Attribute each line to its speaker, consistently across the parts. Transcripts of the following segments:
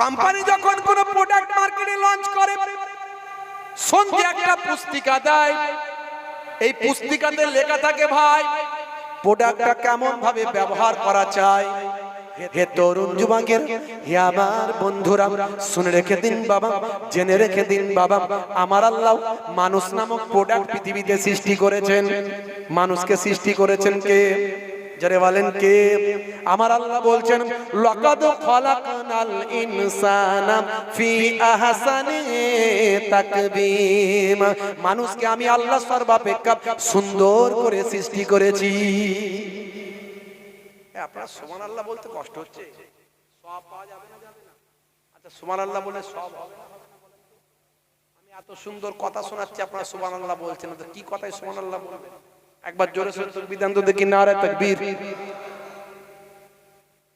Speaker 1: Company যখন কোন product মার্কেটে লঞ্চ করে সঙ্গে একটা পুস্তিকা দেয়। এই পুস্তিকাতে লেখা থাকে, ভাই প্রোডাক্টটা কেমন ভাবে ব্যবহার করা চাই হে তরুণ যুবকের, হে আমার বন্ধুরা, শুনে রেখে দিন বাবা, জেনে রেখে দিন বাবা, আমার আল্লাহ মানুষ নামক প্রোডাক্ট পৃথিবীতে সৃষ্টি করেছেন। মানুষকে সৃষ্টি করেছেন কে? যারে বলেন কে? আমার আল্লাহ বলছেন, লাকাদ খলাকনাল ইনসানা ফি আহসানি তাকবীম। মানুষকে আমি আল্লাহ সর্বাপেক্ষা সুন্দর করে সৃষ্টি করেছি। আপনার সুমান আল্লাহ বলতে কষ্ট হচ্ছে? সব পাওয়া যাবে না যাবে না। আচ্ছা সুমান আল্লাহ বলে সব হবে? আমি এত সুন্দর কথা শোনাচ্ছি, আপনারা সুমান আল্লাহ বলছেন কি কথাই সুমান আল্লাহ বলবেন? একবার জোরে সোরে দেখি না রে তকবীর।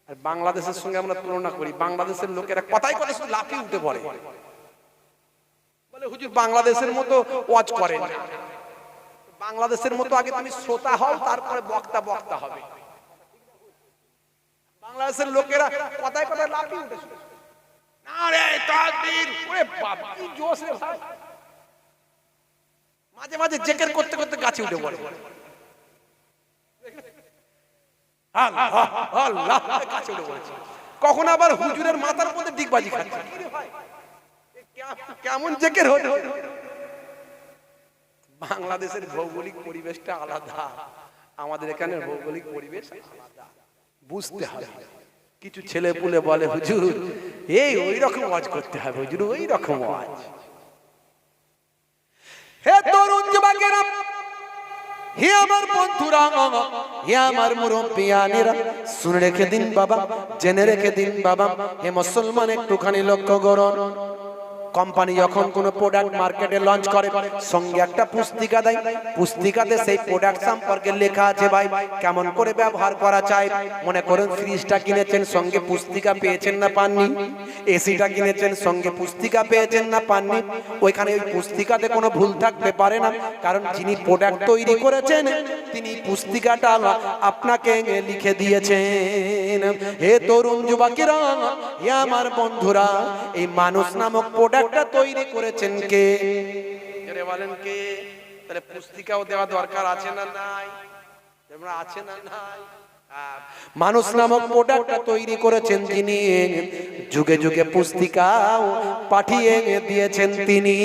Speaker 1: আর বাংলাদেশের সঙ্গে আমরা তুলনা করি, বাংলাদেশের লোকেরা কথাই কথা শুধু লাফিয়ে উঠে পড়ে। হুজুর, বাংলাদেশের মতো না। বাংলাদেশের মতো আগে তুমি শ্রোতা হও, তারপরে বক্তা বক্তা হবে। বাংলাদেশের লোকেরা কথায় কথায় লাফিয়ে উঠে না রে তাকবীর! ওরে বাবা কি জোশ রে ভাই। মাঝে মাঝে জেকের করতে করতে গাছে উঠে পড়ে। কখন আবার হুজুরের মাথার মধ্যে ডিগবাজি খাচ্ছে। কেমন- জেকের হতে বাংলাদেশের ভৌগোলিক পরিবেশটা আলাদা। আমাদের এখানে ভৌগোলিক পরিবেশ বুঝতে হবে। কিছু ছেলে পুলে বলে, হুজুর, এই ওই রকম ওয়াজ করতে হবে। হুজুর ওই রকম ওয়াজ। হে তরুণ হে আমার বন্ধুরা, হে আমার মুরব্বিয়ানেরা, শুনে রেখে দিন বাবা, জেনে রেখে দিন বাবা, হে মুসলমান, একটুখানি লক্ষ্য করুন। কোম্পানি যখন কোনো প্রোডাক্ট মার্কেটে লঞ্চ করে, সঙ্গে একটা পুস্তিকা দেয়। পুস্তিকাতে সেই প্রোডাক্ট সম্পর্কে লেখা আছে, ভাই, কেমন করে ব্যবহার করা চাই মনে করুন, ফ্রিজটা কিনেছেন, সঙ্গে পুস্তিকা পেয়েছেন না পাননি? এসিটা কিনেছেন, সঙ্গে পুস্তিকা পেয়েছেন না পাননি? ওইখানে ওই পুস্তিকাতে কোনো ভুল থাকতে পারে না। কারণ যিনি প্রোডাক্ট তৈরি করেছেন, তিনি পুস্তিকাটা আপনাকে লিখে দিয়েছেন। হে তরুণ যুবকেরা, হে আমার বন্ধুরা, এই মানুষ নামক প্রোডাক্টটা তৈরি করেছেন কে? বলেন কে? তাহলে পুস্তিকাও দেওয়া দরকার আছে না নাই? আছে না নাই? মানুষ নামক প্রোডাক্টটা তৈরি করেছেন যিনি যুগে যুগে পুস্তিকাও পাঠিয়ে দিয়েছেন তিনি।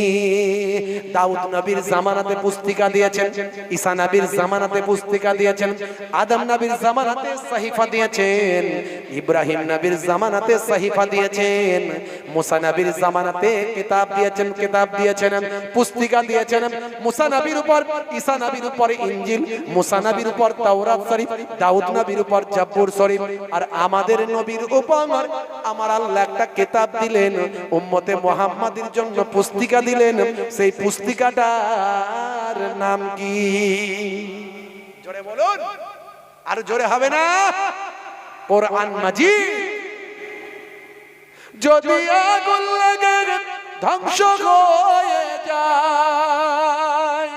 Speaker 1: দাউদ নবীর জামানাতে পুস্তিকা দিয়েছেন, ঈসা নবীর জামানাতে পুস্তিকা দিয়েছেন, আদম নবীর জামানাতে সাহিফা দিয়েছেন, ইব্রাহিম নবীর জামানাতে সাহিফা দিয়েছেন, মুসা নবীর জামানাতে কিতাব দিয়েছেন কিতাব দিয়েছেন, পুস্তিকা দিয়েছেন। মুসা নবীর উপর, ঈসা নবীর উপর ইনজিল মুসা নবীর উপর তাওরাত শরীফ, দাউদ নবীর উপর জাব্বুর শরীফ। আর আমাদের নবীর উপর আমার আল্লাহ একটা কিতাব দিলেন, উম্মতে মুহাম্মাদের জন্য পুস্তিকা দিলেন। সেই পুস্তিকাটার নাম কি? জোরে বলুন। আর জোরে হবে না। কোরআন মাজিদ। যদি আগুন লাগে, ধ্বংস হয়ে যায়।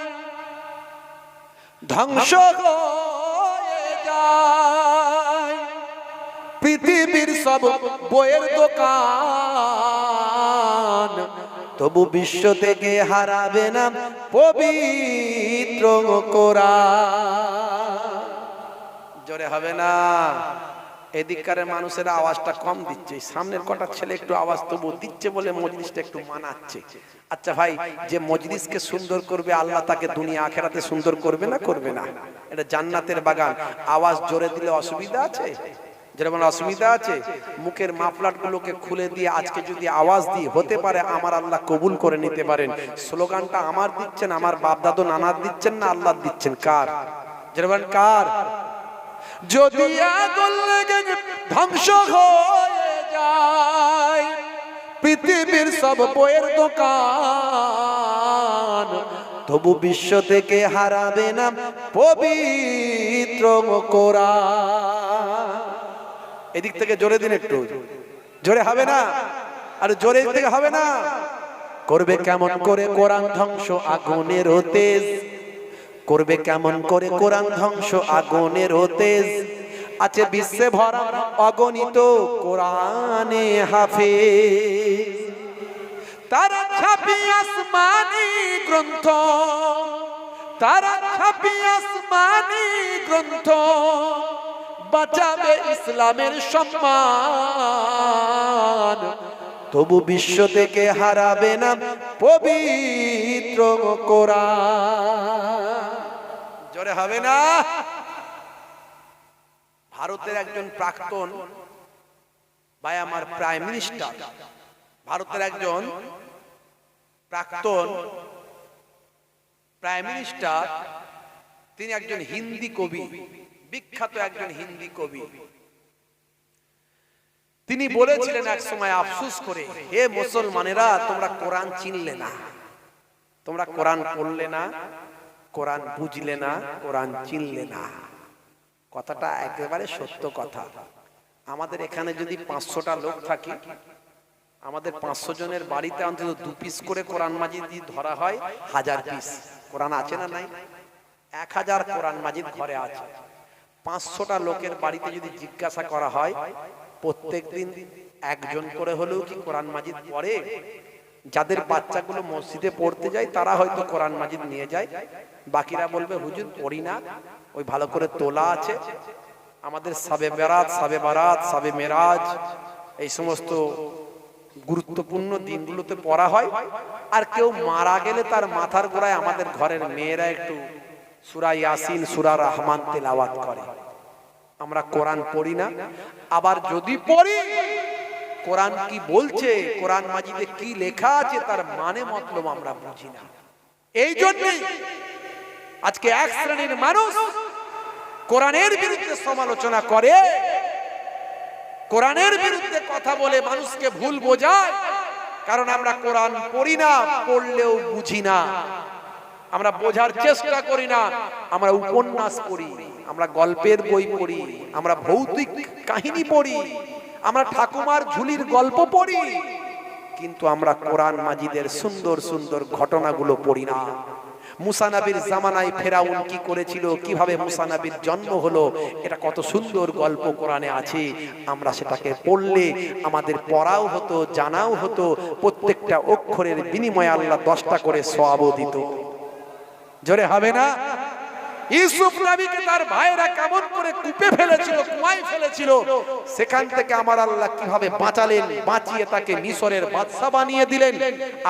Speaker 1: ধ্বংস হয়ে পৃথিবীর সব বইয়ের দোকান তবু বিশ্ব থেকে হারাবে না পবিত্র করা জোরে হবে না। এদিককার মানুষের আওয়াজটা কম দিচ্ছে। সামনের কটা ছেলে একটু আওয়াজ তবু দিচ্ছে বলে মজলিসটা একটু মানাচ্ছে। আচ্ছা ভাই, যে মজলিসকে সুন্দর করবে, আল্লাহ তাকে দুনিয়া আখেরাতে সুন্দর করবে না করবে না? এটা জান্নাতের বাগান। আওয়াজ জোরে দিলে অসুবিধা আছে? যেরকম অসুবিধা আছে, মুখের মাফলাট গুলোকে খুলে দিয়ে আজকে যদি আওয়াজ দিই হতে পারে, আমার আল্লাহ কবুল করে নিতে পারেন। স্লোগানটা আমার দিচ্ছেন, আমার বাপ দাদু নানার দিচ্ছেন না আল্লাহ দিচ্ছেন? কার? যেরকম কার? যদি আগুন লেগে ধ্বংস হয়ে যায়, পৃথিবীর সব বইয়ের দোকান তবু বিশ্ব থেকে হারাবে না পবিত্র কোরআন। এদিক থেকে জোরে দিন একটু। জোরে হবে না? আর জোরে থেকে হবে না? করবে কেমন করে কোরআন ধ্বংস? আগুনের তেজ। করবে কেমন করে কোরআন ধ্বংস আগুনের তেজ আছে বিশ্বে ভরা অগণিত কোরআনে হাফে তারা ছাপি আসমানি গ্রন্থ। তারা ছাপি আসমানি গ্রন্থ। বাঁচাবে ইসলামের সম্মান। তবু বিশ্ব থেকে হারাবে না পবিত্র কোরআন। জোরে হবে না। ভারতের একজন প্রাক্তন ভাই আমার প্রাইম মিনিস্টার। ভারতের একজন প্রাক্তন প্রাইম মিনিস্টার। তিনি একজন হিন্দি কবি। বিখ্যাত একজন হিন্দি কবি। তিনি বলেছিলেন এক সময় আফসোস করে হে মুসলমানেরা তোমরা কোরআন চিনলে না। তোমরা কোরআন পড়লে না। কোরআন বুঝলে না, কোরআন চিনলে না। কথাটা একেবারে সত্য কথা। আমাদের এখানে যদি পাঁচশোটা লোক থাকে, আমাদের পাঁচশো জনের বাড়িতে অন্তত দু পিস করে কোরআন মাজিদ ধরা হয়, হাজার পিস কোরআন আছে না নাই? এক হাজার কোরআন মাজিদ ঘরে আছে। পাঁচশোটা লোকের বাড়িতে যদি জিজ্ঞাসা করা হয়, প্রত্যেক দিন একজন করে হলেও কি কোরআন মাজিদ পড়ে? যাদের বাচ্চাগুলো মসজিদে পড়তে যায়, তারা হয়তো কোরআন মাজিদ নিয়ে যায়। বাকিরা বলবে হুজুর পড়ি না। ওই ভালো করে তোলা আছে। আমাদের সাবে বেরাত সাবে বারাত সাবে মেরাজ এই সমস্ত গুরুত্বপূর্ণ দিনগুলোতে পড়া হয়। আর কেউ মারা গেলে তার মাথার গোড়ায় আমাদের ঘরের মেয়েরা একটু সুরা ইয়াসিন সুরা রহমান তেলাওয়াত করে। আমরা কোরআন পড়ি না। আবার যদি পড়ি কোরআন কি বলছে? কোরআন মাজিদে কি লেখা আছে? তার মানে মতলব আমরা বুঝি না। এই জন্যই আজকে এক শ্রেণির মানুষ কোরআনের বিরুদ্ধে সমালোচনা করে, কোরআনের বিরুদ্ধে কথা বলে মানুষকে ভুল বোঝায়, কারণ আমরা কোরআন পড়ি না, পড়লেও বুঝি না। আমরা বোঝার চেষ্টা করি না, আমরা উপন্যাস পড়ি, আমরা গল্পের বই পড়ি, আমরা ভৌতিক কাহিনী পড়ি, আমরা ঠাকুমার ঝুলির গল্প পড়ি, কিন্তু আমরা কোরআন মাজিদের সুন্দর সুন্দর ঘটনাগুলো পড়ি না। মুসানাবির জামানায় ফেরাউন কি করেছিল? কীভাবে মুসানাবির জন্ম হলো? এটা কত সুন্দর গল্প কোরআনে আছে। আমরা সেটাকে পড়লে আমাদের পড়াও হতো, জানাও হতো, প্রত্যেকটা অক্ষরের বিনিময়ে আল্লাহ দশটা করে সওয়াবও দিত। জোরে হবে না? ইউসুফ নবীকে তার ভাইরা কেমন করে কূপে ফেলেছিল, কুয়ায় ফেলেছিল, সেখান থেকে আমার আল্লাহ কীভাবে বাঁচালেন? বাঁচিয়ে তাকে মিশরের বাদশা বানিয়ে দিলেন।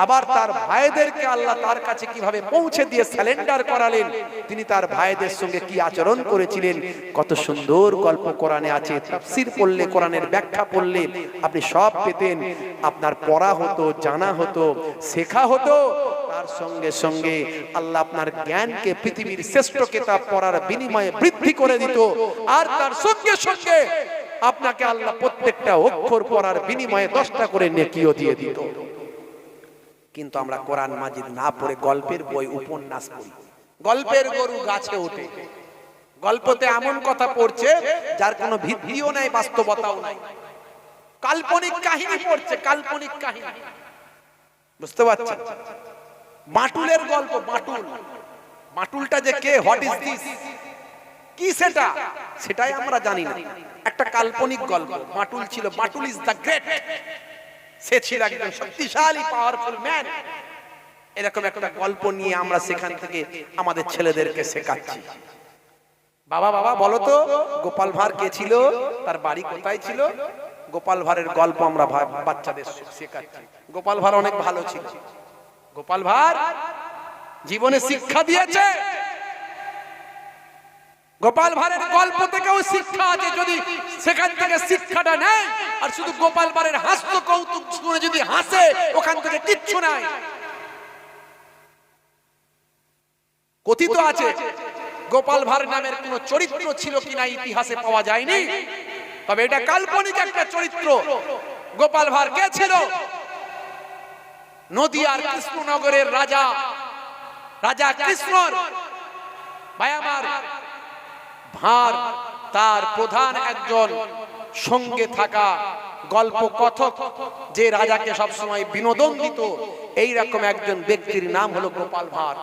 Speaker 1: আবার তার ভাইদেরকে আল্লাহ তার কাছে কীভাবে পৌঁছে দিয়ে স্যালেন্ডার করালেন? তিনি তার ভাইদের সঙ্গে কি আচরণ করেছিলেন? কত সুন্দর গল্প কোরআনে আছে, তাফসীর পড়লে, কোরআনের ব্যাখ্যা পড়লে আপনি সব পেতেন। আপনার পড়া হতো, জানা হতো, শেখা হতো। তার সঙ্গে সঙ্গে আল্লাহ আপনার জ্ঞানকে পৃথিবীর শ্রেষ্ঠ কিতাব পড়ার বিনিময়ে বৃদ্ধি করে দিত। আর তার সঙ্গে সঙ্গে আপনাকে আল্লাহ প্রত্যেকটা অক্ষর পড়ার বিনিময়ে দশটা করে নেকিও দিয়ে দিত। কিন্তু আমরা কোরআন মাজিদ না পড়ে গল্পের বই, উপন্যাস পড়ি। গল্পের গরু গাছে ওঠে। গল্পতে এমন কথা পড়ছে, যার কোনো ভিত্তিও নাই, বাস্তবতাও নাই। কাল্পনিক কাহিনী পড়ছে, কাল্পনিক কাহিনী। বুঝতে পারছেন? মাটুলের গল্প, মাটুল। মাটুলটা যে কে হোয়াট ইজ দিস কি সেটা? সেটাই আমরা জানি না। একটা কাল্পনিক গল্প। মাটুল ছিল, মাটুল ইজ দ্য গ্রেট সে ছিল একজন শক্তিশালী পাওয়ারফুল ম্যান এরকম একটা গল্প নিয়ে আমরা সেখান থেকে আমাদের ছেলেদেরকে শেখাচ্ছি। বাবা বাবা, বলো তো, গোপাল ভাঁড় কে ছিল? তার বাড়ি কোথায় ছিল? গোপাল ভাঁড়ের গল্প আমরা বাচ্চাদের শেখাচ্ছি। গোপাল ভাঁড় অনেক ভালো ছিল। গোপাল ভাঁড় জীবনে শিক্ষা দিয়েছে। গোপাল ভাঁড়ের গল্প থেকেও শিক্ষা আছে যদি সেখান থেকে শিক্ষাটা নেয় আর শুধু গোপাল ভাঁড়ের হাস্য কৌতুক শুনে যদি হাসে ওখান থেকে কিচ্ছু নাই। কথিত আছে গোপাল ভাঁড় নামের কোন চরিত্র ছিল কিনা ইতিহাসে পাওয়া যায়নি। তবে এটা কাল্পনিক একটা চরিত্র। গোপাল ভাঁড় কে ছিল? নদিয়ার কৃষ্ণনগরের রাজা রাজা কৃষ্ণর আমার ভাঁড় তার প্রধান একজন সঙ্গে থাকা গল্প কথক যে রাজাকে সবসময় বিনোদন দিত এই রকম একজন ব্যক্তির নাম হলো গোপাল ভাঁড়।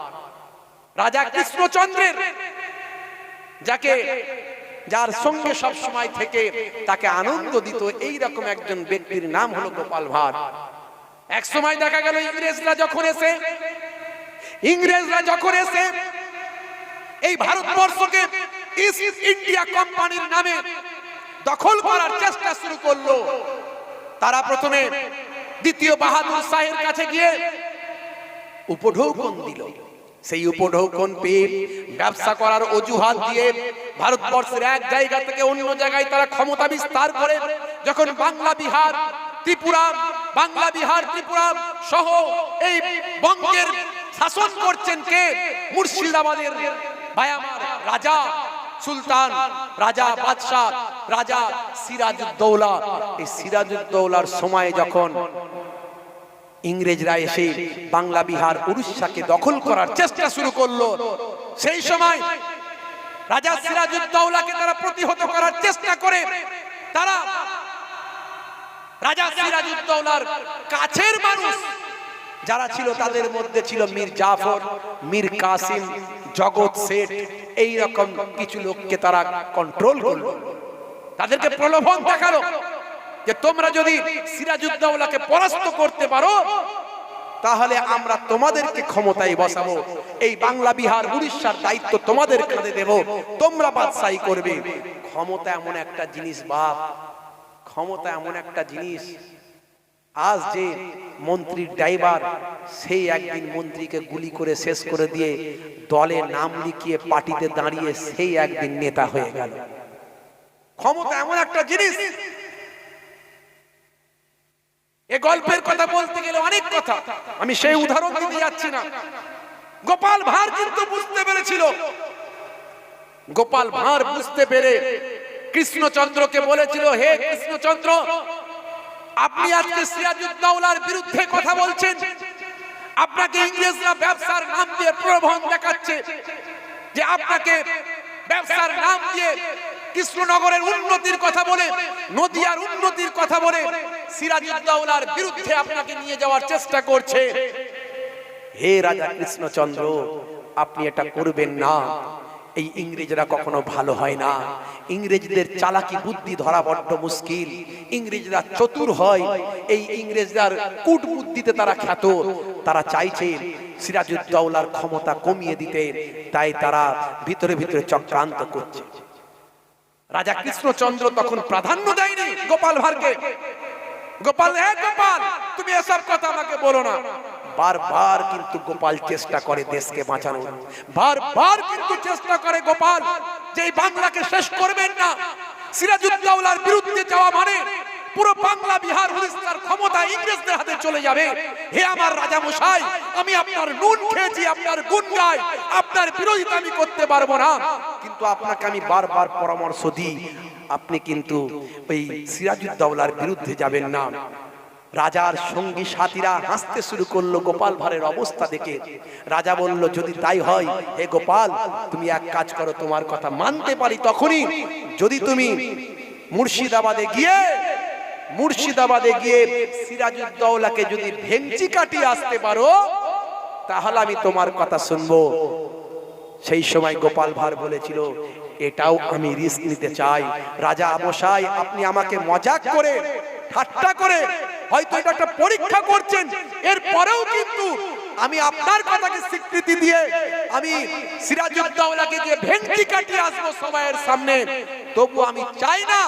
Speaker 1: রাজা কৃষ্ণচন্দ্রের যাকে যার সঙ্গে সব সময় থেকে তাকে আনন্দ দিত এই রকম একজন ব্যক্তির নাম হলো গোপাল ভাঁড়। এক সময় দেখা গেল ইংরেজরা যখন এসে, ইংরেজরা যখন এসে এই ভারতবর্ষকে ইস্ট ইন্ডিয়া কোম্পানির নামে দখল করার চেষ্টা শুরু করল। তারা প্রথমে দ্বিতীয় বাহাদুর শাহের কাছে গিয়ে উপঢৌকন দিল। সেই উপঢৌকন পেয়ে ব্যবসা করার অজুহাত দিয়ে ভারতবর্ষের এক জায়গা থেকে অন্য জায়গায় তারা ক্ষমতা বিস্তার করে, যখন বাংলা, বিহার ত্রিপুরা, বাংলা, বিহার, ত্রিপুরা সহ এই বঙ্গের শাসন করছেন কে? মুর্শিদাবাদের ভাই আমার রাজা সুলতান, রাজা বাদশাহ, রাজা সিরাজউদ্দৌলা। এই সিরাজউদ্দৌলার সময় যখন ইংরেজরা এসে বাংলা, বিহার, উড়িষ্যাকে দখল করার চেষ্টা শুরু করল, সেই সময় রাজা সিরাজউদ্দৌলাকে তারা প্রতিহত করার চেষ্টা করে, তারা রাজা সিরাজউদ্দৌলার কাছের মানুষ যারা ছিল, তাদের মধ্যে ছিল মীর জাফর, মীর কাসিম, জগৎ শেঠ এই রকম কিছু লোককে তারা কন্ট্রোল করল। তাদেরকে প্রলোভন দেখাল যে তোমরা যদি সিরাজউদ্দৌলাকে পরাস্ত করতে পারো, তাহলে আমরা তোমাদেরকে ক্ষমতায় বসাবো। এই বাংলা বিহার, উড়িষ্যার দায়িত্ব তোমাদের কাঁধে দেব। তোমরা বাদশাহী করবে। ক্ষমতা এমন একটা জিনিস, বাপ। ক্ষমতা এমন একটা জিনিস আজ যে মন্ত্রীর ড্রাইভার সেই একদিন মন্ত্রীকে গুলি করে শেষ করে দিয়ে দলে নাম লিখিয়ে পার্টিতে দাঁড়িয়ে সেই একদিন নেতা হয়ে গেল। ক্ষমতা এমন একটা জিনিস। এ গল্পের কথা বলতে গেলে অনেক কথা। আমি সেই উদাহরণ দিতে যাচ্ছি না। গোপাল ভাঁড় কিন্তু বুঝতে পেরেছিল। গোপাল ভাঁড় বুঝতে পেরে কৃষ্ণচন্দ্রকে বলেছিল, হে কৃষ্ণচন্দ্র, আপনি আজকে সিরাজউদ্দৌলার বিরুদ্ধে কথা বলছেন। আপনাকে ইংরেজরা ব্যবসার নাম দিয়ে প্রলোভন দেখাচ্ছে যে আপনাকে ব্যবসার নাম দিয়ে কৃষ্ণনগরের উন্নতির কথা বলে, নদিয়ার উন্নতির কথা বলে সিরাজউদ্দৌলার বিরুদ্ধে আপনাকে নিয়ে যাওয়ার চেষ্টা করছে। হে রাজা কৃষ্ণচন্দ্র, আপনি এটা করবেন না। এই ইংরেজরা কখনো ভালো হয় না। ইংরেজদের চালাকি বুদ্ধি ধরা বড্ড মুশকিল। ইংরেজরা চতুর হয়। এই ইংরেজদের কূট বুদ্ধিতে তারা খ্যাত। তারা চাইছে সিরাজউদ্দৌলার ক্ষমতা কমিয়ে দিতে। তাই তারা ভিতরে ভিতরে চক্রান্ত করছে। রাজা কৃষ্ণচন্দ্র তখন প্রাধান্য দেয়নি গোপাল ভাঁড়কে। গোপাল, হে গোপাল, তুমি এসব কথা আমাকে বলো না। বারবার কিন্তু গোপাল চেষ্টা করে দেশকে বাঁচানোর। বারবার কিন্তু চেষ্টা করে গোপাল যে বাংলাকে শেষ করবেন না, সিরাজউদ্দৌলার বিরুদ্ধে যাওয়া মানে পুরো বাংলা বিহার উড়িষ্যার ক্ষমতা ইংরেজদের হাতে চলে যাবে। হে আমার রাজা মশাই আমি আপনার নুন খেয়েছি, আপনার গুণ গাই, আপনার বিরোধিতা আমি করতে পারব না। কিন্তু আপনাকে আমি বারবার পরামর্শ দিই, আপনি কিন্তু ওই সিরাজউদ্দৌলার বিরুদ্ধে যাবেন না। রাজার সঙ্গী সাথীরা হাসতে শুরু করল গোপাল ভাঁড়ের অবস্থা দেখে। রাজা বলল, যদি তাই হয়, হে গোপাল, তুমি এক কাজ করো, তোমার কথা মানতে পারি তখনই। যদি তুমি মুর্শিদাবাদে গিয়ে মুর্শিদাবাদে গিয়ে সিরাজউদ্দৌলাকে যদি ভেঞ্চি কাটিয়ে আসতে পারো, তাহলে আমি তোমার কথা শুনব। সেই সময় গোপাল ভাঁড় বলেছিল, এটাও আমি রিস্ক নিতে চাই। রাজা মশাই, আপনি আমাকে মজাক করে ঠাট্টা করে হয়তো এটা একটা পরীক্ষা করছেন। এর পরেও কিন্তু আমি আপনার কথাকে স্বীকৃতি দিয়ে আমি সিরাজউদ্দৌলাকে দিয়ে ভেন্টি কাটিয়ে আসব সবাইয়ের সামনে, তবু আমি চাই না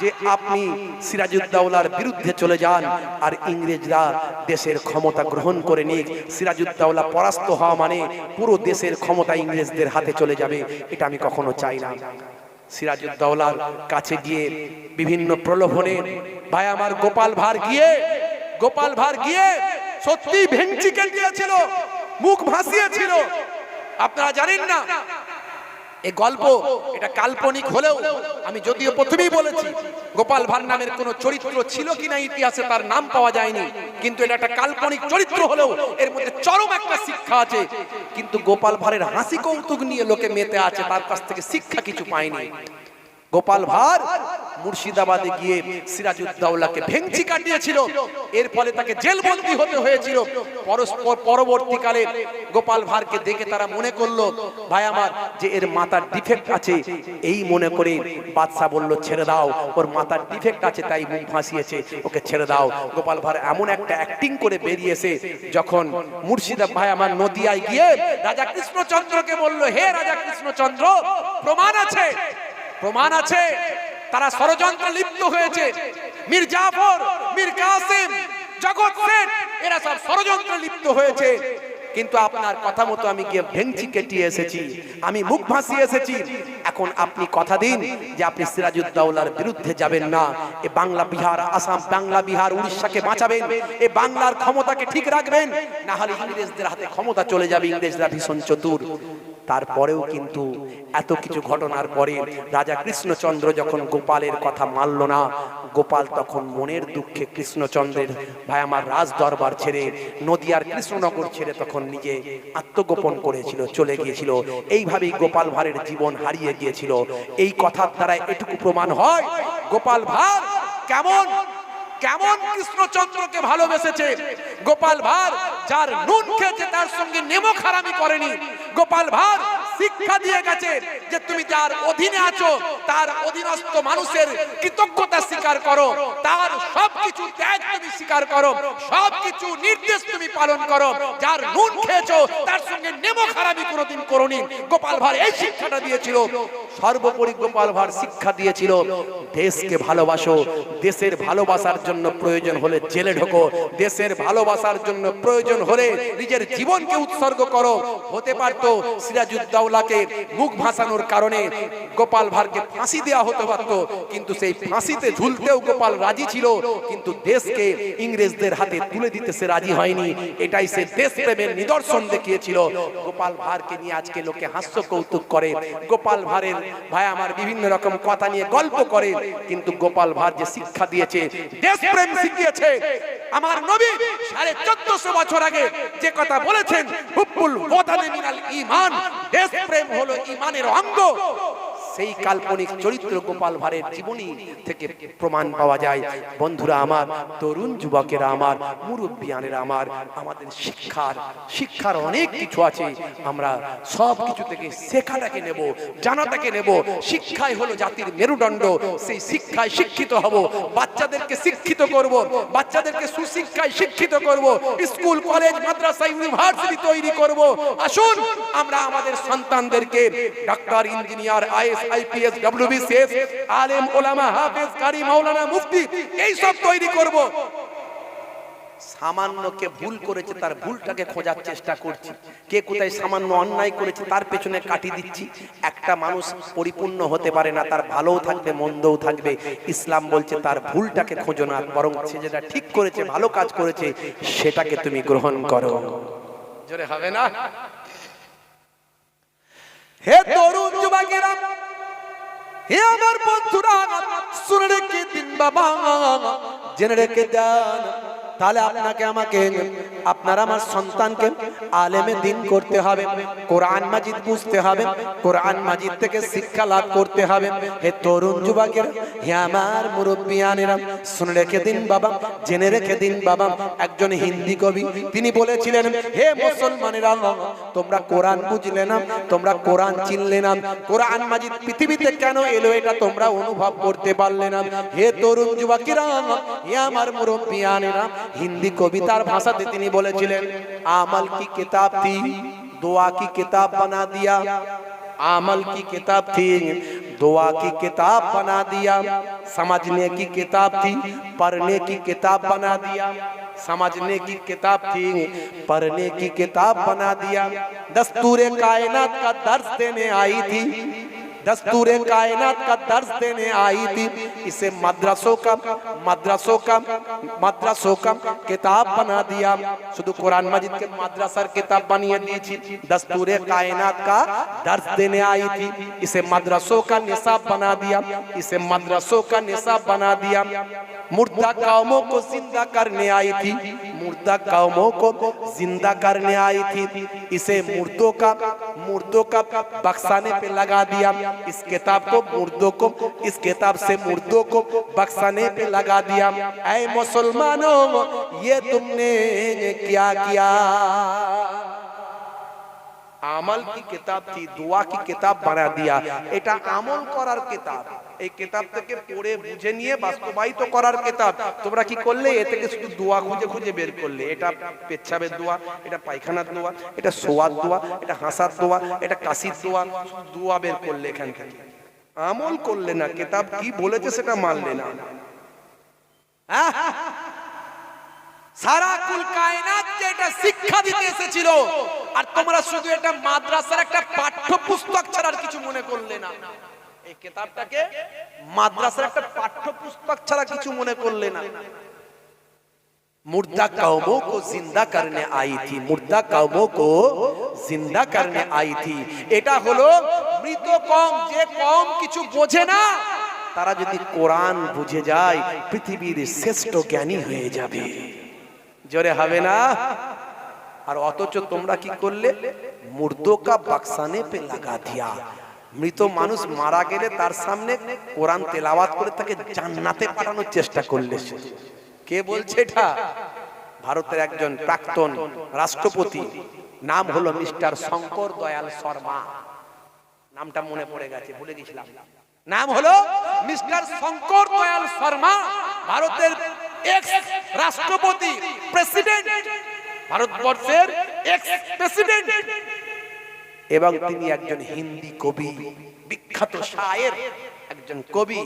Speaker 1: যে আপনি সিরাজউদ্দৌলার বিরুদ্ধে চলে যান আর ইংরেজরা দেশের ক্ষমতা গ্রহণ করে নিক। সিরাজউদ্দৌলা পরাস্ত হওয়া মানে পুরো দেশের ক্ষমতা ইংরেজদের হাতে চলে যাবে, এটা আমি কখনো চাই না। সিরাজউদ্দৌলার কাছে গিয়ে বিভিন্ন প্রলোভনে, ভাই আমার গোপাল ভার গিয়ে, গোপাল ভার গিয়ে সত্যি ভেঙচি দিয়েছিল মুখ ভাসিয়েছিল। আপনারা জানেন না এই গল্প এটা কাল্পনিক হলেও আমি যদিও প্রথমেই বলেছি, গোপাল ভার নামের কোন চরিত্র ছিল কিনা ইতিহাসে তার নাম পাওয়া যায়নি, কিন্তু এটা একটা কাল্পনিক চরিত্র হলেও এর মধ্যে চরম একটা শিক্ষা আছে। কিন্তু গোপাল ভাঁড়ের হাসি কৌতুক নিয়ে লোকে মেতে আছে, তার কাছ থেকে শিক্ষা কিছু পায়নি। গোপাল ভাঁড় মুর্শিদাবাদে গিয়ে সিরাজউদ্দৌলাকে ভেঙচি কাটিয়েছিল। এর ফলে তাকে জেলবন্দি হতে হয়েছিল। পরস্পর পরবর্তীকালে গোপাল ভাঁড়কে দেখে তারা মনে করল, ভাই আমার, যে এর মাথার ডিফেক্ট আছে, এই মনে করে বাদশাহ বলল, ছেড়ে দাও, ওর মাথার ডিফেক্ট আছে, তাই মুখ ফাঁসিয়েছে ওকে ছেড়ে দাও। গোপাল ভাঁড় এমন একটা অ্যাক্টিং করে বেরিয়েছে যখন মুর্শিদা, ভাই আমার, নদিয়ায় গিয়ে রাজা কৃষ্ণচন্দ্রকে বলল, হে রাজা কৃষ্ণচন্দ্র, প্রমাণ আছে প্রমাণ আছে। তারা ষড়যন্ত্র লিপ্ত হয়েছে। মীর জাফর, মীর কাসিম, জগৎ সেন, এরা সব ষড়যন্ত্র লিপ্ত হয়েছে। কিন্তু আপনার কথা মতো আমি গিয়ে ভেঙচি কেটিয়ে এসেছি। আমি মুখ ভাসিয়ে এসেছি। এখন আপনি কথা দিন যে আপনি সিরাজউদ্দৌলার বিরুদ্ধে যাবেন না। এ বাংলা বিহার, আসাম, বাংলা বিহার, উড়িষ্যাকে বাঁচাবেন। এ বাংলার ক্ষমতাকে ঠিক রাখবেন। না হলে ইংরেজদের হাতে ক্ষমতা চলে যাবে, ইংরেজরা ভীষণ চতুর। তারপরেও কিন্তু এত কিছু ঘটনার পরে রাজা কৃষ্ণচন্দ্র যখন গোপালের কথা মানল না, গোপাল তখন মনের দুঃখে কৃষ্ণচন্দ্রের, ভাই, আমার রাজ দরবার ছেড়ে নদিয়ার কৃষ্ণনগর ছেড়ে তখন নিজে আত্মগোপন করেছিল, চলে গিয়েছিল। এইভাবেই গোপাল ভাঁড়ের জীবন হারিয়ে গিয়েছিল। এই কথার দ্বারা এটুকু প্রমাণ হয়, গোপাল ভাঁড় কেমন কেমন কৃষ্ণচন্দ্রকে ভালোবেসেছে। গোপাল ভাঁড় যার নুন খেয়েছে, তার সঙ্গে নেমো খারামি করেনি। গোপাল ভাঁড়। শিক্ষা দিয়ে গেছে যে তুমি যার অধীনে আছো, তার অধীনস্থ মানুষের কৃতজ্ঞতা স্বীকার করো, তার সবকিছু ত্যাগ তুমি স্বীকার করো, সবকিছু নির্দেশ তুমি পালন করো, যার নুন খেয়েছো, তার সঙ্গে নেমো খারামি কোনোদিন করোনি। গোপাল ভাঁড় এই শিক্ষাটা দিয়েছিল। সর্বোপরি গোপাল ভাঁড় শিক্ষা দিয়েছিল, দেশকে ভালোবাসো, দেশের ভালোবাসার জন্য প্রয়োজন হলে জেলে ঢোকো, দেশের ভালোবাসার জন্য প্রয়োজন হলে নিজের জীবনকে উৎসর্গ করো। হতে পারতো সিরাজউদ্দৌলাকে মুখ ভাসানোর কারণে গোপাল ভাঁড়কে ফাঁসি দেওয়া হতে পারত, কিন্তু সেই ফাঁসিতে ঝুলতেও গোপাল রাজি ছিল, কিন্তু দেশকে ইংরেজদের হাতে তুলে দিতে সে রাজি হয়নি। এটাই সে দেশপ্রেমের নিদর্শন দেখিয়েছিল। গোপাল ভাঁড়কে নিয়ে আজকে লোকে হাস্য কৌতুক করে। গোপাল ভাঁড়ের ভাই আমার বিভিন্ন রকম কথা নিয়ে গল্প করে, কিন্তু গোপাল ভাঁড় যে শিক্ষা দিয়েছে, দেশপ্রেম শিখিয়েছে। আমার নবী সাড়ে চোদ্দশো বছর আগে যে কথা বলেছেন, হুব্বুল ওয়াতানে মিনাল ঈমান দেশপ্রেম হলো ইমানের অঙ্গ। সেই কাল্পনিক চরিত্র গোপাল ভাঁড়ের জীবনী থেকে প্রমাণ পাওয়া যায়। বন্ধুরা আমার, তরুণ যুবকেরা আমার, মুরব্বিয়ানেরা আমার, আমাদের শিক্ষার শিক্ষার অনেক কিছু আছে। আমরা সব কিছু থেকে শেখাটাকে নেব, জানাটাকে নেব। শিক্ষাই হলো জাতির মেরুদণ্ড। সেই শিক্ষায় শিক্ষিত হব, বাচ্চাদেরকে শিক্ষিত করব, বাচ্চাদেরকে সুশিক্ষায় শিক্ষিত করব, স্কুল, কলেজ, মাদ্রাসা, ইউনিভার্সিটি তৈরি করব। আসুন, আমরা আমাদের সন্তানদেরকে doctor, engineer, IAS IPS WBCS আলেম ওলামা হাফেজ কারি মাওলানা মুফতি এই সব তৈরি করব। সামান্য কে ভুল করেছে তার ভুলটাকে খোঁজার চেষ্টা করছি। কে কোথায় সামান্য অন্যায় করেছে তার পেছনে কাটি দিচ্ছি। একটা মানুষ পরিপূর্ণ হতে পারে না তার ভালোও থাকবে মন্দও থাকবে। ইসলাম বলছে তার ভুলটাকে খোঁজো না বরং সে যেটা ঠিক করেছে ভালো কাজ করেছে সেটাকে তুমি গ্রহণ করো। জোরে হবে না? হে তরুণ যুবকেরা হে আমার বন্ধুরা শুনে রেখে দিন বাবা জেনে রেখে দেন। তাহলে আপনাকে আমাকে, আপনার আমার সন্তানকে আলেমে দিন করতে হবে, কোরআন মাজিদ বুঝতে হবে, কোরআন মাজিদ থেকে শিক্ষা লাভ করতে হবে। হে তরুণ যুবকেরা, হে আমার মুরব্বিয়ানেরা, শুনে রেখে দিন বাবা, জেনে রেখে দিন বাবা, একজন হিন্দি কবি, তিনি বলেছিলেন, হে মুসলমানেরা, তোমরা কোরআন বুঝলে না, তোমরা কোরআন চিনলে না, কোরআন মাজিদ পৃথিবীতে কেন এলো এটা তোমরা অনুভব করতে পারলে না? হে তরুণ যুবকেরা, হে আমার মুরব্বিয়ানেরা হিন্দি কবিতার ভাষাতে তিনি বলেছিলেন আমল কি কিতাব থি দোয়া কি কিতাব বানা দিয়া আমল की किताब थी दुआ की किताब बना दिया समझने की किताब थी पढ़ने की किताब बना दिया समझने की किताब थी पढ़ने की किताब बना दिया दस्तूर कायनात का दर्श देने आई थी दस्तूरे कायनात का दर्ज देने आई थी। इसे मदरसों का मदरसों का मदरसों का किताब बना दिया। शुद्ध कुरान मजिद के मदरसर किताब बनिए दी थी। दस्तूर कायनात का दर्ज देने आई थी। इसे मदरसों का निसाब बना दिया। इसे मदरसों का निसाब बना दिया। मुर्दा कौमों को ज़िंदा करने आई थी। मुर्दा कौमों को ज़िंदा करने आई थी। इसे मुर्दों का मुर्दों का बक्साने पे लगा दिया इस किताब को मुर्दों को इस किताब से मुर्दों को बक्साने पे लगा दिया ऐ मुसलमानों ये तुमने क्या किया আমল কি কিতাব থি দোয়া কি কিতাব বানা দিয়া এটা আমল করার কিতাব এই কিতাব থেকে পড়ে বুঝে নিয়ে বাস্তবায়িত করার কিতাব। তোমরা কি করলে? এ থেকে শুধু দোয়া খুঁজে খুঁজে বের করলে। এটা পেচ্ছাবের দোয়া, এটা পায়খানার দোয়া, এটা সোয়ার দোয়া, এটা হাসার দোয়া, এটা কাশির দোয়া দোয়া বের করলে এখান থেকে। আমল করলে না, কিতাব কি বলেছে সেটা মানলে না। হ্যাঁ? সারা কুল কায়নাতকে এটা শিক্ষা দিতে এসেছিল, আর তোমরা শুধু এটা মাদ্রাসার একটা পাঠ্যপুস্তক ছাড়া আর কিছু মনে করলে না। এই কিতাবটাকে মাদ্রাসার একটা পাঠ্যপুস্তক ছাড়া কিছু মনে করলে না मुर्दा कौमों को जिंदा करने आई थी मुर्दा कौमों को जिंदा करने आई थी এটা হলো মৃত কম যে কম কিছু বোঝে না তারা যদি কোরআন বুঝে যায় পৃথিবীর শ্রেষ্ঠ জ্ঞানী হয়ে যাবে জোরে হবে না আর অথচ তোমরা কি করলে মুর্দোকা বাক্সানে পে লাগা দিয়া মৃত মানুষ মারা গেলে তার সামনে কোরআন তেলাওয়াত করে তাকে জান্নাতে পাঠানোর চেষ্টা করলে কে বলছে এটা? ভারতের একজন প্রাক্তন রাষ্ট্রপতি। নাম হলো মিস্টার শঙ্কর দয়াল শর্মা। নামটা মনে পড়ে গেছে, ভুলে গেছিলাম। নাম হলো মিস্টার শঙ্কর দয়াল শর্মা, ভারতের এক্স রাষ্ট্রপতি প্রেসিডেন্ট ভারতবর্ষের এক্স প্রেসিডেন্ট এবং তিনি একজন হিন্দি কবি, বিখ্যাত শায়ের একজন কবি।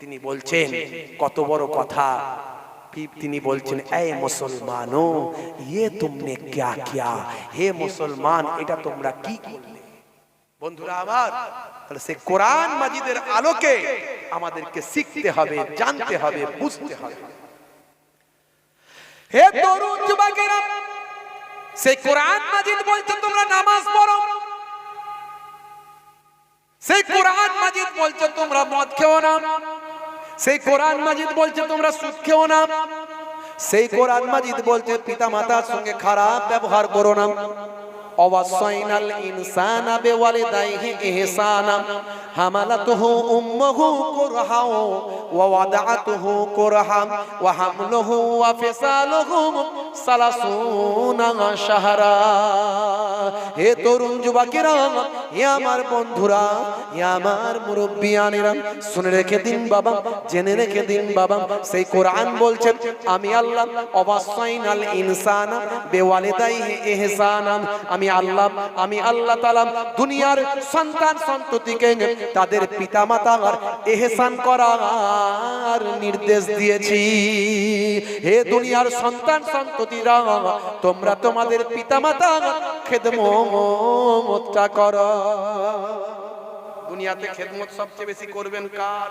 Speaker 1: তিনি বলছেন, কত বড় কথা। তিনি বলছেন, এই মুসলমানো ইয়ে তুমনে ক্যা কিয়া? হে মুসলমান, এটা তোমরা কি করলে? বন্ধুরা আমার, তাহলে সে কোরআন মাজিদের আলোকে আমাদেরকে শিখতে হবে, জানতে হবে, বুঝতে হবে। হে তরুণ যুবকেরা, সেই কোরআন মাজিদ বলছে, তোমরা নামাজ পড়ো। সেই কোরআন মাজিদ বলছে, তোমরা মদ খেও না। সেই কোরআন মাজিদ বলছে, তোমরা সুদ খেও না। সেই কোরআন মাজিদ বলছে পিতা মাতার সঙ্গে খারাপ ব্যবহার করো না। অবশ্যইনাল ইনসানা বিওয়ালিদাইহি ইহসানা। ওয়া ওয়াদাআতুহু কুরহা ওয়া হামলুহু, ওয়া ফিসালুহু সালাসুনা শাহরা। হে তরুণ যুবকেরা, হে আমার বন্ধুরা, হে আমার মুরব্বিয়ানেরা, শুনে রেখে দিন বাবা, জেনে রেখে দিন বাবা, সেই কোরআন বলছে আমি আল্লাহ অবশ্যইনাল ইনসানা বিওয়ালিদাইহি ইহসানা আমি আল্লাহ আমি আল্লাহ তাআলা দুনিয়ার সন্তান সন্ততিকে তাদের পিতামাতার এহসান করার নির্দেশ দিয়েছি। হে দুনিয়ার সন্তান, সন্ততিরা, তোমরা তোমাদের পিতামাতার খেদমতটা কর। দুনিয়াতে খেদমত সবচেয়ে বেশি করবেন কার?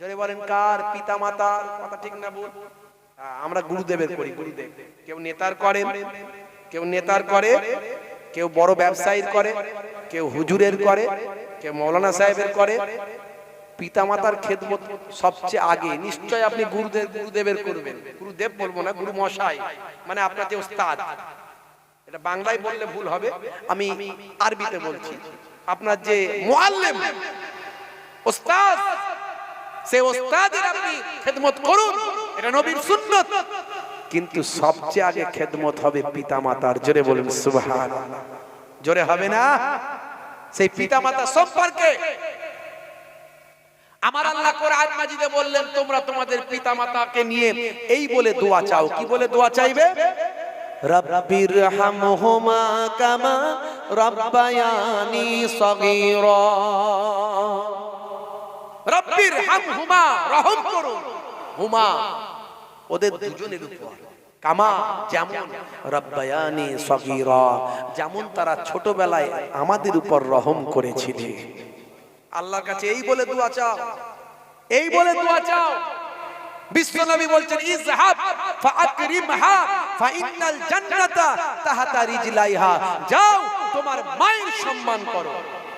Speaker 1: জোরে বলেন, কার? পিতা মাতার কথা ঠিক না বল আমরা গুরুদেবের করি, গুরুদেব। কেউ নেতার করেন কেউ নেতার করে, কেউ বড় ব্যবসায়ীর করে, কেউ হুজুরের করে কেউ মৌলানা সাহেবের করে, পিতামাতার খেদমত সবচেয়ে আগে। নিশ্চয় আপনি গুরুদেব, গুরুদেবের করবেন। গুরুদেব বলব না, গুরু মশাই মানে আপনার যে ওস্তাদ। এটা বাংলায় বললে ভুল হবে, আমি আরবিতে বলছি। আপনার যে মুআল্লিম ওস্তাদ, সে ওস্তাদের আপনি খেদমত করুন। এটা নবীর সুন্নত। কিন্তু সবচেয়ে আগে খেদমত হবে পিতামাতার। জোরে বলুন সুবহান জোরে হবে না? সেই পিতামাতা সম্পর্কে। আমার আল্লাহ কোরআন মাজিদে বললেন, তোমরা তোমাদের পিতামাতাকে নিয়ে এই বলে দোয়া চাও। কি বলে দোয়া চাইবে? রব্বির হামহুমা কামা রব্বায়ানি সগীরা। রব্বির হামহুমা রহম করুন। হুমা। ওদের দুজনের উপর। কামা, যেমন রব্বায়ানি সগীরা, যেমন তারা ছোটবেলায় আমাদের উপর রহম করেছিলেন আল্লাহর কাছে এই বলে দোয়া চাও। এই বলে দোয়া চাও। বিশ্বনবী বলছেন, ইজহাব ফাআকরিমহা ফাইন্নাল জান্নাতা তাহাতা রিজলাইহা। যাও, তোমার মায়ের সম্মান করো।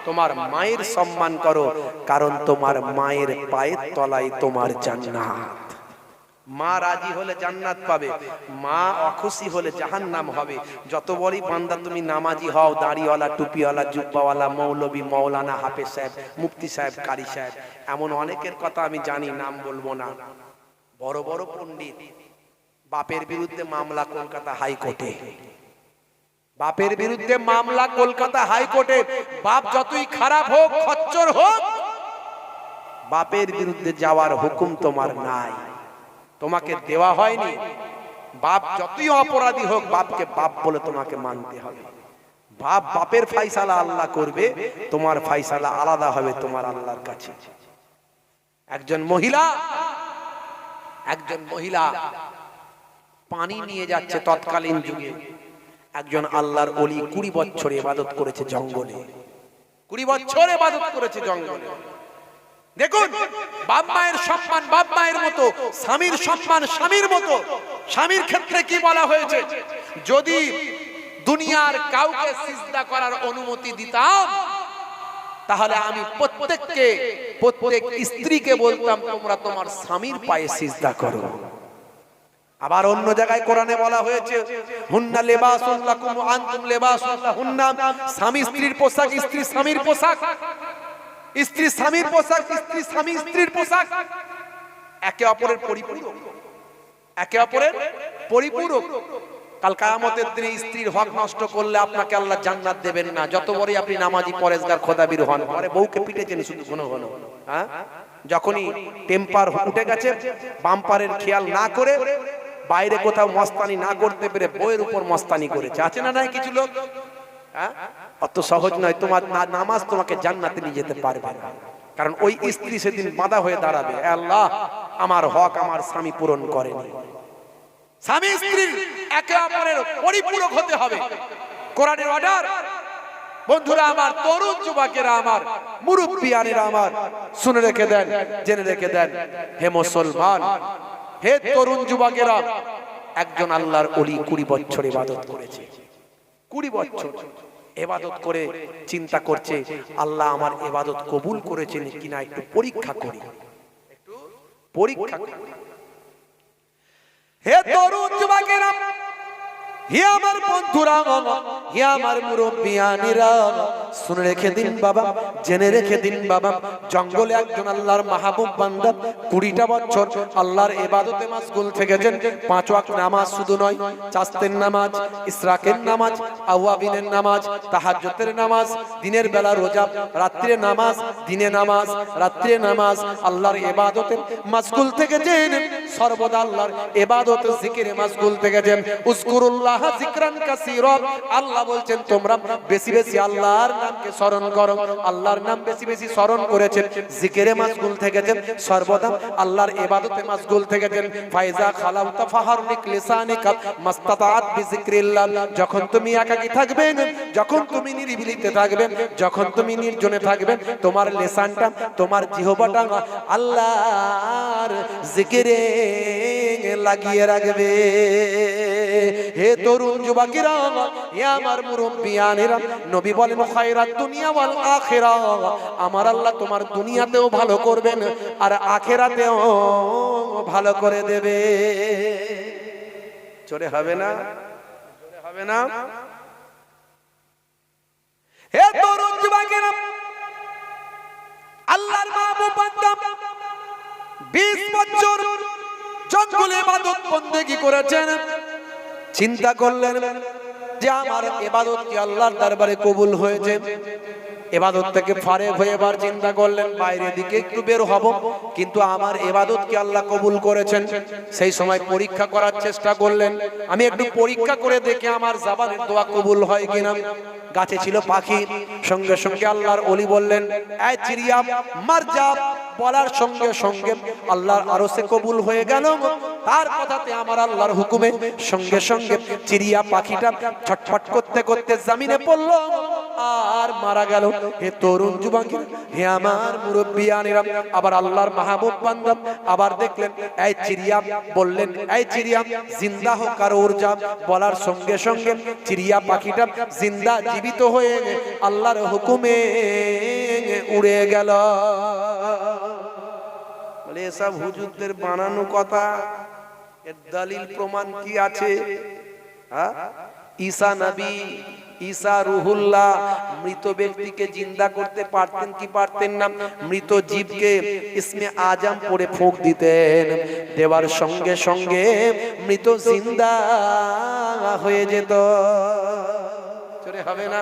Speaker 1: তোমার মায়ের সম্মান করো, কারণ তোমার মায়ের পায়ের তলায় তোমার জান্নাত। মা রাজি হলে জান্নাত পাবে, মা অখুশি হলে জাহান্নাম হবে। যত বড়ই বান্দা তুমি নামাজি হও, দাড়িওয়ালা, টুপিওয়ালা, জুব্বাওয়ালা, মৌলবী, মৌলানা, হাফেজ সাহেব, মুফতি সাহেব, কারি সাহেব, এমন অনেকের কথা আমি জানি, নাম বলব না। বড় বড় পণ্ডিত, বাপের বিরুদ্ধে মামলা কলকাতা হাইকোর্টে। বাপের বিরুদ্ধে মামলা কলকাতা হাইকোর্টে, বাপ যতই খারাপ হোক, খচ্চর হোক, বাপের বিরুদ্ধে যাওয়ার হুকুম তোমার নাই। তোমাকে দেওয়া হয়নি। বাপ যতই অপরাধী হোক, বাপকে বাপ বলে তোমাকে মানতে হবে। বাপ বাপের ফাইসালা আল্লাহ করবে, তোমার ফাইসালা আলাদা হবে তোমার আল্লাহর কাছে। একজন মহিলা একজন মহিলা পানি নিয়ে যাচ্ছে তৎকালীন যুগে। একজন আল্লাহর অলি কুড়ি বছর ইবাদত করেছে জঙ্গলে। কুড়ি বছর ইবাদত করেছে জঙ্গলে। দেখুন, বাপ মায়ের সম্মান বাপ মায়ের মতো, স্বামীর সম্মান স্বামীর মতো। স্বামীর ক্ষেত্রে কি বলা হয়েছে? যদি দুনিয়ার কাউকে সিজদা করার অনুমতি দিতাম, তাহলে আমি প্রত্যেককে, প্রত্যেক স্ত্রীকে বলতাম, তোমরা তোমার স্বামীর পায়ে সিজদা করো। আবার অন্য জায়গায় কোরআনে বলা হয়েছে, হুন্না লেবাসুল লাকুম ওয়া আনতুম লেবাসুল লাহুন্না। স্বামী স্ত্রীর পোশাক, স্ত্রী স্বামীর পোশাক। স্ত্রী স্বামীর পোশাক, স্ত্রী স্বামী স্ত্রীর পোশাক। একে অপরের পরিপূরক। একে অপরের পরিপূরক। কাল কায়ামতের দিনে স্ত্রীর হক নষ্ট করলে আপনাকে আল্লাহ জান্নাত দেবেন না। যত বড়ই আপনি নামাজি পরেজগার খোদাবির হন পরে বউকে পিটেছেন শুধু ঘন ঘন হ্যাঁ? যখনই টেম্পার উঠে গেছে, বাম্পারের খেয়াল না করে বাইরে কোথাও মস্তানি না করতে পেরে বইয়ের উপর মস্তানি করেছে। আছে না নাই কিছু লোক? হ্যাঁ? অত সহজ নয়, তোমার নামাজ তোমাকে জান্নাতে নিয়ে যেতে পারবে। না কারণ ওই স্ত্রী সেদিন বাধা হয়ে দাঁড়াবে আল্লাহ, আমার হক আমার স্বামী পূরণ করেনি। স্বামী স্ত্রীর একে অপরের পরিপূরক হতে হবে। কোরআনের অর্ডার, বন্ধুরা আমার, তরুণ যুবকেরা আমার, মুরব্বিয়ানেরা আমার, শুনে রেখে দেন, জেনে রেখে দেন, হে মুসলমান, হে তরুণ যুবকেরা, একজন আল্লাহর অলি কুড়ি বছর ইবাদত করেছে। কুড়ি বছর। এবাদত করে চিন্তা করছে, আল্লাহ আমার এবাদত কবুল করেছেন কিনা একটু পরীক্ষা করি। পরীক্ষা হে তরুণ হে আমার বন্ধুরা হে আমার মুরব্বিয়ানিরা শুনে রেখে দিন বাবা, জেনে রেখে দিন বাবা, জঙ্গলে একজন আল্লাহর মাহবুব বান্দা কুড়িটা বছর আল্লাহর এবাদতে মাসগুল থেকেছেন। পাঁচ ওয়াক্ত নামাজ শুধু নয়, চাস্তের নামাজ, ইসরাকের নামাজ, আওয়াবিনের নামাজ, তাহাজ্জুদের নামাজ, দিনের বেলা রোজা রাত্রে নামাজ দিনে নামাজ রাত্রে নামাজ, আল্লাহর এবাদতে মাসগুল থেকেছেন। সর্বদা আল্লাহর এবাদত, জিকিরে মাসগুল থেকেছেন। উজকুরুল্লাহ জিকরান কাসীরা, আল্লাহ বলছেন, তোমরা বেশি বেশি আল্লাহর নামকে স্মরণ করো। আল্লাহর নাম বেশি বেশি স্মরণ করেছেন। জিকিরে মাসগুল থেকেছেন। সর্বদা আল্লাহর ইবাদতে মাসগুল থেকেছেন। ফাইজা খালাউতা ফাহারনিক লিসানিকা মাস্তাতাআত বিজিক্রিল্লাহ যখন তুমি একাকী থাকবে, যখন তুমি নিরিবিলিতে থাকবে, যখন তুমি নির্জনে থাকবে, তোমার লেসানটা, তোমার জিহবাটা আল্লাহর জিকিরে লাগিয়ে রাখবে। হে তরুণ যুবকেরা, হে আমার মুরব্বিয়ানেরা, নবী বলেন, খায়রাত দুনিয়া ওয়াল আখিরা আমার আল্লাহ তোমার দুনিয়াতেও ভালো করবেন আর আখিরাতেও ভালো করে দেবে। চলে হবে না? হবে না? হে তরুণ যুবকেরা, আল্লাহর মাহবুব বান্দা 20 বছর জঙ্গলে ইবাদত বন্দেগী করেছেন। চিন্তা করলেন যে আমার এবাদত কি আল্লাহর দরবারে কবুল হয়েছে? এবাদত থেকে ফারে হয়ে এবার চিন্তা করলেন বাইরে দিকে একটু বের হব, কিন্তু আমার এবাদত কি আল্লাহ কবুল করেছেন? সেই সময় পরীক্ষা করার চেষ্টা করলেন। আমি একটু পরীক্ষা করে দেখে আমার জাবানের দোয়া কবুল হয় কিনা। গাছে ছিল পাখি। সঙ্গে সঙ্গে আল্লাহর অলি বললেন, এই চিড়িয়া, মার যা বলার সঙ্গে সঙ্গে আল্লাহর আরও সে কবুল হয়ে গেল। তার কথাতে আমার আল্লাহর হুকুমে সঙ্গে সঙ্গে চিড়িয়া পাখিটা ছটফট করতে করতে জামিনে পড়ল। আর মারা গেল। হে তরুণ যুবক হে আমার মুরব্বিয়ানেরা আবার আল্লাহর মাহবুব বান্দা আবার দেখলেন, এই চিড়িয়া, বললেন, এই চিড়িয়া, জিন্দা হোক আর ওর যা বলার সঙ্গে সঙ্গে চিড়িয়া পাখিটা জিন্দা জীবিত হয়ে আল্লাহর হুকুমে উড়ে গেল। বলে, এসব হুজুরদের বানানো কথা এর দলিল প্রমাণ কি আছে? হ্যাঁ? ঈসা নবী, ঈসা রুহুল্লাহ মৃত ব্যক্তিকে জিন্দা করতে পারতেন কি পারতেন না? মৃত জীবকে ইসমে আজম পড়ে ফোঁক দিতেন। দেওয়ার সঙ্গে সঙ্গে মৃত জিন্দা হয়ে যেত। হবে না?